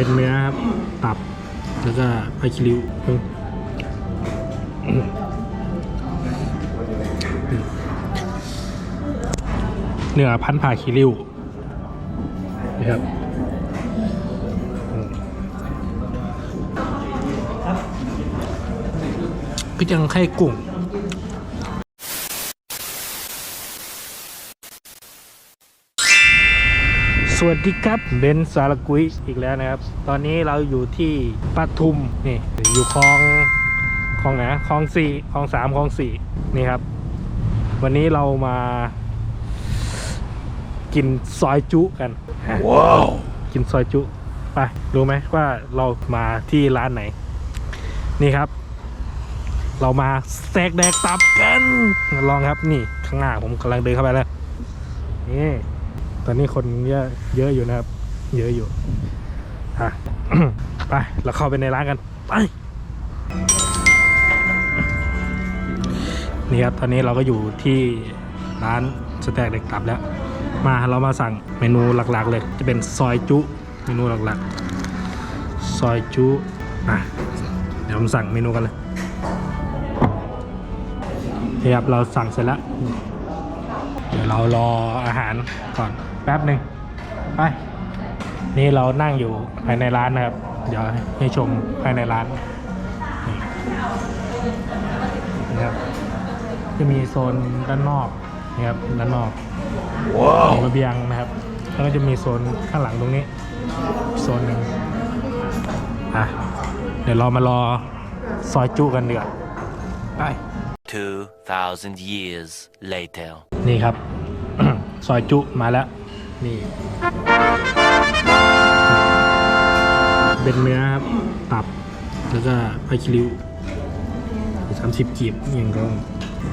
เป็นเนื้อครับ ตับ แล้วก็ไผ่คิริวเนื้อพันผ่าคิริวนะครับก็ยังไข่กุ้ง สวัสดีครับเบนซ์สารกุยอีกแล้วนะครับ ตอนนี้เราอยู่ที่ปทุมนี่อยู่คลองคลองไหนนะคลองสี่คลองสามคลองสี่นี่ครับ วันนี้เรามา กินซอยจุกันว้าวกินซอยจุไปรู้ไหมว่าเรามาที่ร้านไหน นี่ครับ เรามาแซกแดกตับกันลองครับนี่ข้างหน้าผมกำลังเดินเข้าไปแล้วนี่ ตอนนี้คนเยอะเยอะอยู่นะครับ เยอะอยู่อะไป เราเข้าไปในร้านกัน ไป นี่ครับ ตอนนี้เราก็อยู่ที่ร้านสแต็กเด็กตับแล้ว มาเรามาสั่งเมนูหลักๆ เลย จะเป็นซอยจุ เมนูหลักๆ ซอยจุอะเดี๋ยวผมสั่งเมนูกันเลยนี่ครับ เราสั่งเสร็จแล้ว เดี๋ยวเรารออาหารก่อน แป๊บหนึ่งไปนี่เรานั่งอยู่ภายในร้านนะครับ เดี๋ยวให้ชมภายในร้านนี่นะครับจะมีโซนด้านนอกนะครับด้านนอกของระเบียงนะครับ แล้วก็จะมีโซนข้างหลังตรงนี้ โซนหนึ่งอะเดี๋ยวเรามารอซอยจุกันดีกว่าไป2,000 years later. นี่ครับ ซอยจุมาแล้ว นี่เป็นเนื้อครับตับ แล้วก็ไผ่คิริวสามสิบกีบอย่างก็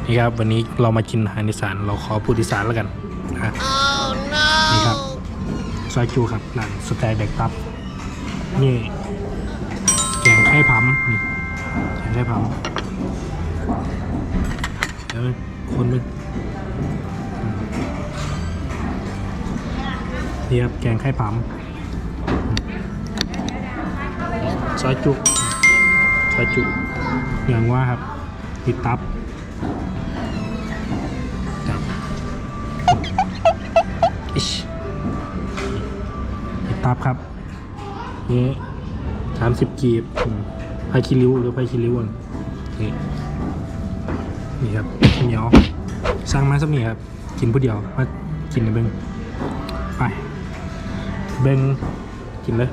นี่ครับ วันนี้เรามากินอาหารอีสานเราขอพูดอีสานแล้วกันนะนี่ครับซอยจูครับร้านสแต็กเด็กตับ นี่แกงไข่พัมนี่แกงไข่พัมเดี๋ยวคนมึง นี่ครับแกงไข่ผำซอยจุซอยจุอย่างว่าครับมีตับตับอิชมีตับครับนี่สามสิบกีบอืมไผ่คิริวหรือไผ่คิริวนี่นี่ครับเหนียวสร้างมาสักนี่ครับ กินผู้เดียวมากินในเบิ้งไป เบิ้งกินเลย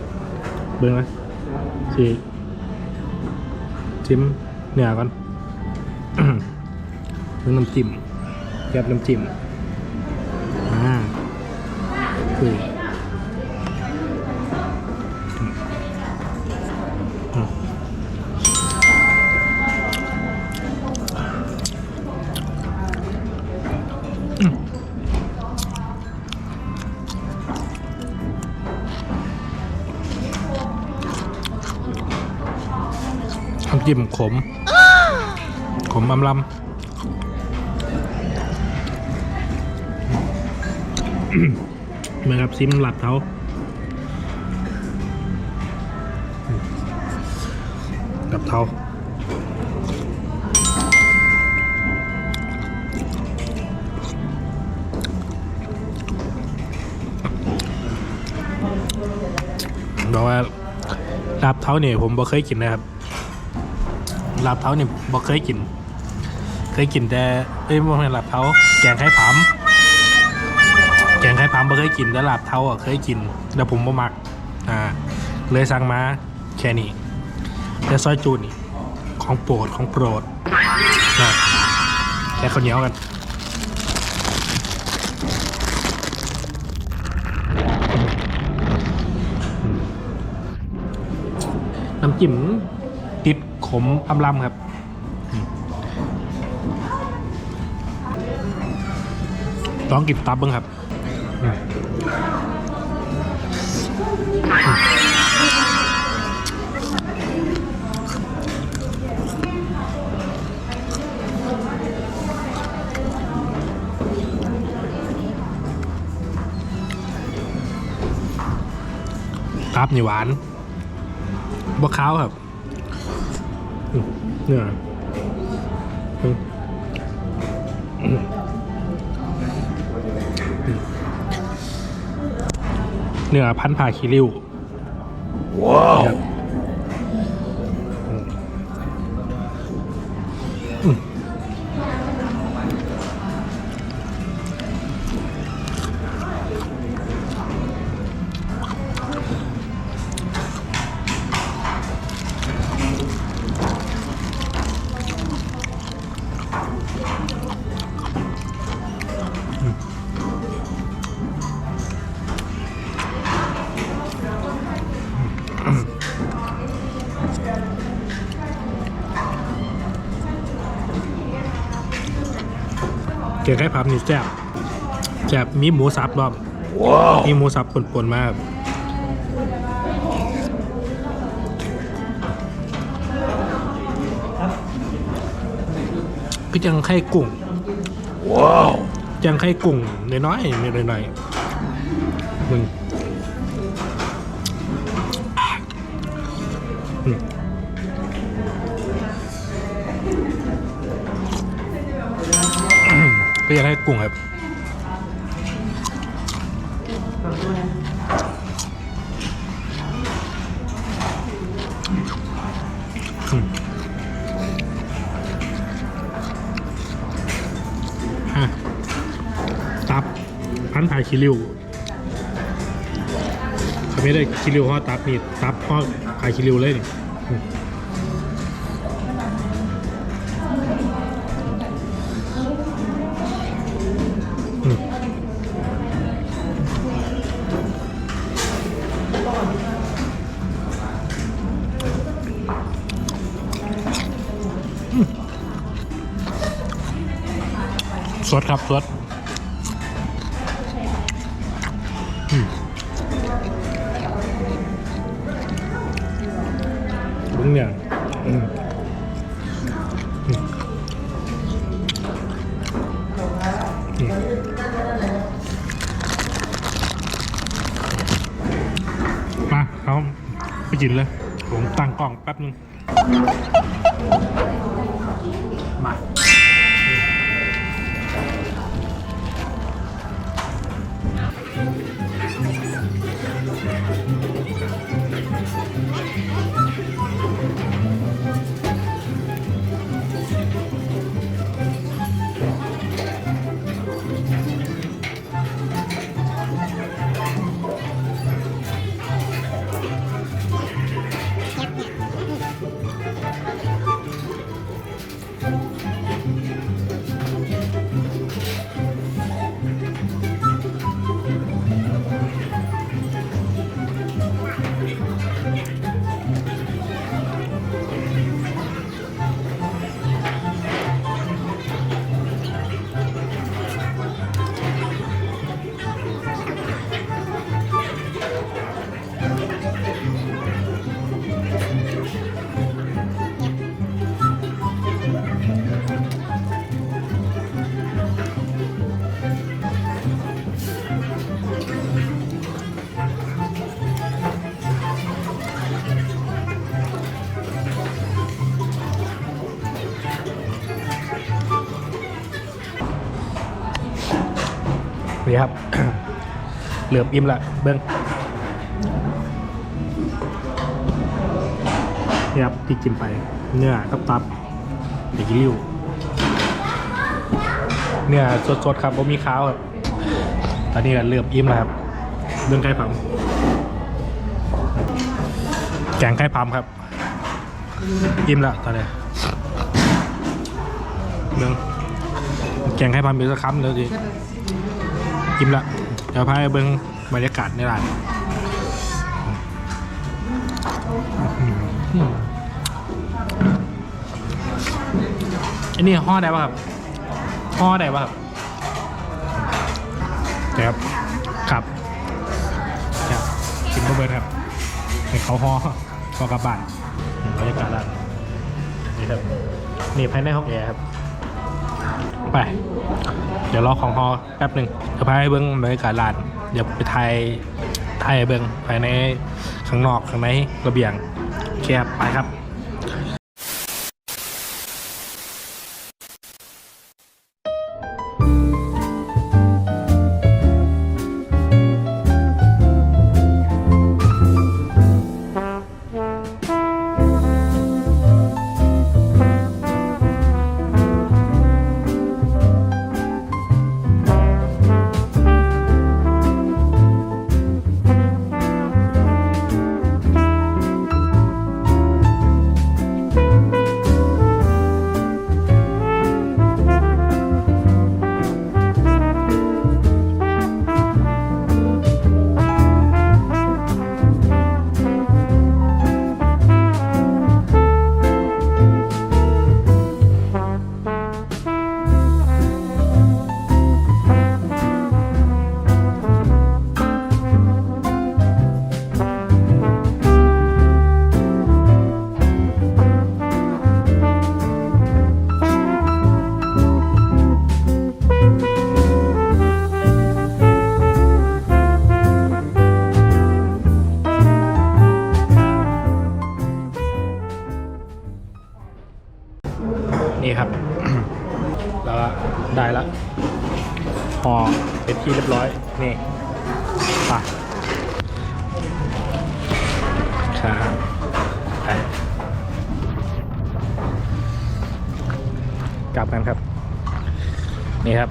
เบิ้งเลยสิจิ้มเนื้อก่อนเบิ้งน้ำจิ้มแยบน้ำจิ้มอ่าคือ จิ้มขม ขมอำลำเหมือนกับซิมหลับเท้าหลับเท้าบอกว่าลาบเท้าเนี่ยผมบ่เคยกินนะครับ ลาบเท้าเนี่ยบ่เคยกิน เคยกินแต่เอ้ยบ่แม่นลาบเท้าแกงไข่ผำแกงไข่ผำบ่เคยกินแต่ลาบเท้าอะเคยกินแต่ผมบ่มักอ่าเลยสั่งมาแค่นี้แต่ซอยจูนี่ของโปรดของโปรดนะแค่ข้าวเหนียวกันน้ำจิ้ม ติดขมอำลำครับอืมลองกินตับบ้างครับตับนี่หวานบะขาวครับ เนื้ออืมอืมเนื้อพันผ่าคิริวว้าว เกี่ยวกับพับนี่แซ่บแซ่บมีหมูสับบ้อมมีหมูสับปนๆมากก็ยังไข่กุ้งว้าวยังไข่กุ้งน้อยๆนิดหน่อยๆมึง ก็ยังไข่กุ้งครับตับพันผ่าคิริวเขาไม่ได้คิริวห่อตับนี่ตับห่อผ่าคิริวเลยนี่ สดครับสดอืมบุ้งเนี่ยมาเขาไปกินเลย ผมตั้งกล้องแป๊บนึง ม นี่ครับ เหลือบอิ่มละเบิ้งนี่ครับที่กินไป เนื้อกับตับด็กริ้วเนื้อสดๆครับผมมีข้าวครับตอนนี้ก็เหลือบอิ่มแล้วครับเบิ้งไก่พัมแกงไก่พัมครับ อิ่มแล้วตอนนี้เบิ้งแกงไก่พัมเป็นสักคำเดี๋ยวสิ กิมละเดี๋ยวพาไปเบิ้งบรรยากาศในร้านอันนี้ห่อได้ป่ะครับห่อได้ป่ะครับครับครับครับกินก็เบิร์ครับให้เขาห่อพอกลับบ้านบรรยากาศร้านนี่ครับนี่ภายในห้องแอร์ครับ ไป เดี๋ยวรอของฮอแป๊บหนึ่งเดี๋ยวพาให้เบิ้งบรรยากาศร้าน เดี๋ยวไปถ่ายถ่ายเบิ้งภายในข้างนอกข้างในระเบียงแคบไปครับ ห่อเป็นที่เรียบร้อย นี่ไปครับไปกลับกันครับ นี่ครับ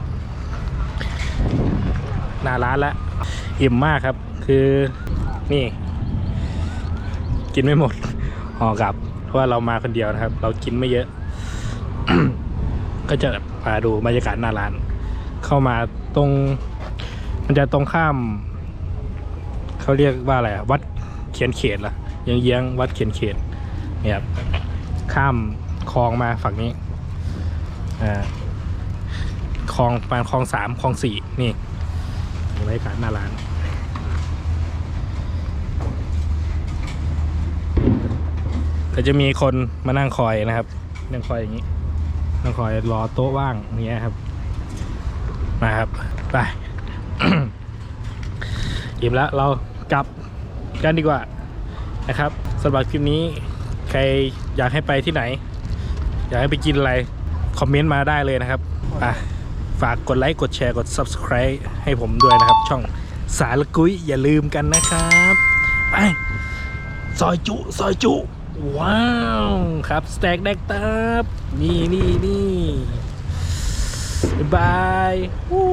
หน้าร้านล้วอิ่มมากครับ คือนี่ กินไม่หมดห่อกลับ เพราะว่าเรามาคนเดียวนะครับ เรากินไม่เยอะ ก็จะมาดูบรรยากาศหน้าร้าน เข้ามา ตรง มันจะตรงข้าม เขาเรียกว่าอะไรอะวัดเขียนเขตเหรอยังเยื้องวัดเขียนเขตเนี่ยครับข้ามคลองมาฝั่งนี้อ่าคลองปานคลองสามคลองสี่นี่บรรยากาศหน้าร้านก็จะมีคนมานั่งคอยนะครับ นั่งคอยอย่างนี้ นั่งคอยรอโต๊ะว่างอย่างเงี้ยครับ มาครับ ไป อิ่มแล้วเรากลับกันดีกว่านะครับสำหรับคลิปนี้ใครอยากให้ไปที่ไหน อยากให้ไปกินอะไร คอมเมนต์มาได้เลยนะครับอะฝากกดไลค์ กดแชร์ กด Subscribe ให้ผมด้วยนะครับ ช่องสารกุ้ยอย่าลืมกันนะครับไปซอยจุ ซอยจุ ว้าว ครับ สแต็กแดกตับนี่นี่นี่ บ๊ายบายวู้